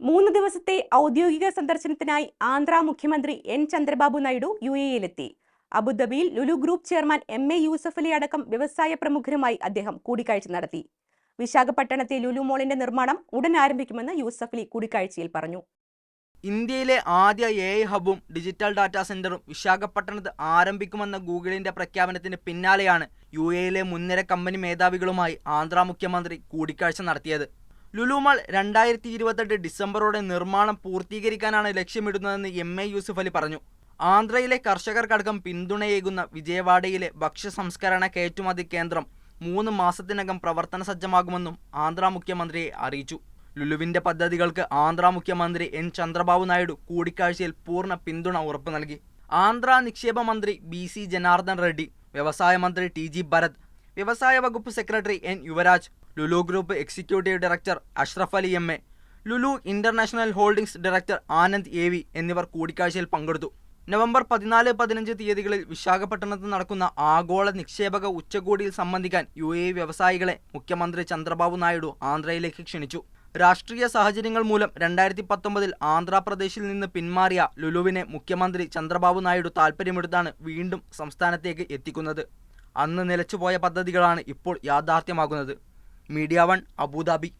മൂന്ന് ദിവസത്തെ ഔദ്യോഗിക സന്ദർശനത്തിനായി ആന്ധ്ര മുഖ്യമന്ത്രി എൻ ചന്ദ്രബാബു നായിഡു യു എയിലെത്തി അബുദാബിയിൽ Lulu group chairman M A Yusuff Ali അടക്കം വ്യവസായ പ്രമുഖരുമായി അദ്ദേഹം കൂടിക്കാഴ്ച നടത്തി. വിശാഖപട്ടണത്തെ ലുലു മോളിന്റെ നിർമ്മാണം ഉടൻ ആരംഭിക്കുമെന്ന് യൂസഫ് അലി കൂടിക്കാഴ്ചയിൽ പറഞ്ഞു. ഇന്ത്യയിലെ ആദ്യ എ ഹബും ഡിജിറ്റൽ ഡാറ്റാ സെന്ററും വിശാഖപട്ടണത്ത് ആരംഭിക്കുമെന്ന ഗൂഗിളിന്റെ പ്രഖ്യാപനത്തിന് പിന്നാലെയാണ് യു എയിലെ മുൻനിര കമ്പനി മേധാവികളുമായി ആന്ധ്ര മുഖ്യമന്ത്രി കൂടിക്കാഴ്ച നടത്തിയത്. ലുലുമാൾ രണ്ടായിരത്തി ഇരുപത്തെട്ട് ഡിസംബറോടെ നിർമ്മാണം പൂർത്തീകരിക്കാനാണ് ലക്ഷ്യമിടുന്നതെന്ന് എം എ യൂസുഫ് അലി പറഞ്ഞു. ആന്ധ്രയിലെ കർഷകർക്കടക്കം പിന്തുണയേകുന്ന വിജയവാഡയിലെ ഭക്ഷ്യ സംസ്കരണ കയറ്റുമതി കേന്ദ്രം മൂന്ന് മാസത്തിനകം പ്രവർത്തന സജ്ജമാകുമെന്നും ആന്ധ്ര മുഖ്യമന്ത്രിയെ അറിയിച്ചു. ലുലുവിന്റെ പദ്ധതികൾക്ക് ആന്ധ്ര മുഖ്യമന്ത്രി എൻ. ചന്ദ്രബാബു നായിഡു കൂടിക്കാഴ്ചയിൽ പൂർണ പിന്തുണ ഉറപ്പു നൽകി. ആന്ധ്ര നിക്ഷേപ മന്ത്രി ബി. സി. ജനാർദ്ദൻ റെഡ്ഡി വ്യവസായ മന്ത്രി ടി. ജി. ഭരത് വ്യവസായ വകുപ്പ് secretary N. Yuvraj Lulu group executive director Ashraf Ali M A Lulu international holdings director Anand A V എന്നിവർ കൂടിക്കാഴ്ചയിൽ പങ്കെടുത്തു. നവംബർ പതിനാല് പതിനഞ്ച് തീയതികളിൽ വിശാഖപട്ടണത്ത് നടക്കുന്ന ആഗോള നിക്ഷേപക ഉച്ചകോടിയിൽ സംബന്ധിക്കാൻ യു എ വ്യവസായികളെ മുഖ്യമന്ത്രി ചന്ദ്രബാബു നായിഡു ആന്ധ്രയിലേക്ക് ക്ഷണിച്ചു. രാഷ്ട്രീയ സാഹചര്യങ്ങൾ മൂലം രണ്ടായിരത്തി പത്തൊമ്പതിൽ ആന്ധ്രാപ്രദേശിൽ നിന്ന് പിന്മാറിയ ലുലുവിനെ മുഖ്യമന്ത്രി ചന്ദ്രബാബു നായിഡു താൽപ്പര്യമെടുത്താണ് വീണ്ടും സംസ്ഥാനത്തേക്ക് എത്തിക്കുന്നത്. അന്ന് നിലച്ചുപോയ പദ്ധതികളാണ് ഇപ്പോൾ യാഥാർത്ഥ്യമാകുന്നത്. Media one Abu Dhabi